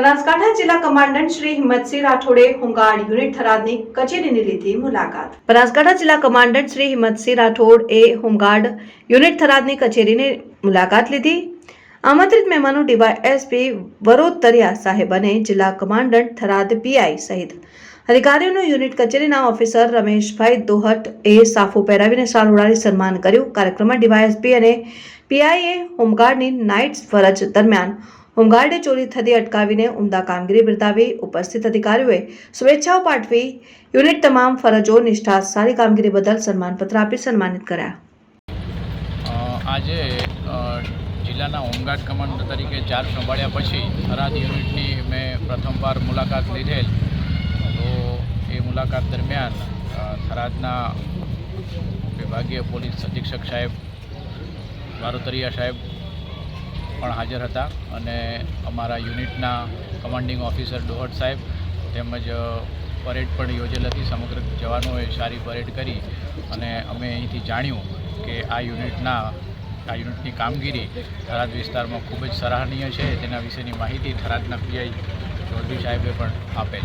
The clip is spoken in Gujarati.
બનાસકાંઠા જિલ્લા કમાન્ડન્ટ શ્રી હિંમતસિંહ રાઠોડે હોમગાર્ડ યુનિટ થરાદની કચેરીની લીધી મુલાકાત. બનાસકાંઠા જિલ્લા કમાન્ડન્ટ શ્રી હિંમતસિંહ રાઠોડ એ હોમગાર્ડ યુનિટ થરાદની કચેરીની મુલાકાત લીધી. આમંત્રિત મહેમાનો ડીવાયએસપી વરોતરિયા સાહેબ અને જિલ્લા કમાન્ડન્ટ થરાદ પીઆઈ સહિત અધિકારીઓનું યુનિટ કચેરીના ઓફિસર રમેશભાઈ દોહટ એ સાફો પહેરાવીને શાલ સન્માન કર્યું. કાર્યક્રમમાં ડીવાયએસપી અને પીઆઈએ હોમગાર્ડની નાઇટ ફરજ દરમિયાન હોમગાર્ડે ચોરી થતી અટકાવીને ઉમદા કામગીરી બિરદાવી ઉપસ્થિત અધિકારીઓએ શુભેચ્છાઓ પાઠવી યુનિટ તમામ ફરજો નિષ્ઠા સારી કામગીરી બદલ સન્માનપત્ર આપી સન્માનિત કર્યા અ, આજે અ, જિલ્લાના હોમગાર્ડ કમાન્ડર તરીકે ચાર્જ સંભાળ્યા પછી થરાદ યુનિટની મેં પ્રથમવાર મુલાકાત લીધેલ તો એ મુલાકાત દરમિયાન અ, થરાદના વિભાગીય પોલીસ અધિક્ષક સાહેબ વારોતરિયા સાહેબ પણ હાજર હતા અને અમારા યુનિટના કમાન્ડિંગ ઓફિસર ડોહટ સાહેબ તેમજ પરેડ પણ યોજેલ હતી, સમગ્ર જવાનોએ સારી પરેડ કરી અને અમે અહીંથી જાણ્યું કે આ યુનિટના, આ યુનિટની કામગીરી થરાદ વિસ્તારમાં ખૂબ જ સરાહનીય છે. તેના વિશેની માહિતી થરાદના પીઆઈ ચૌધરી સાહેબે પણ આપેલ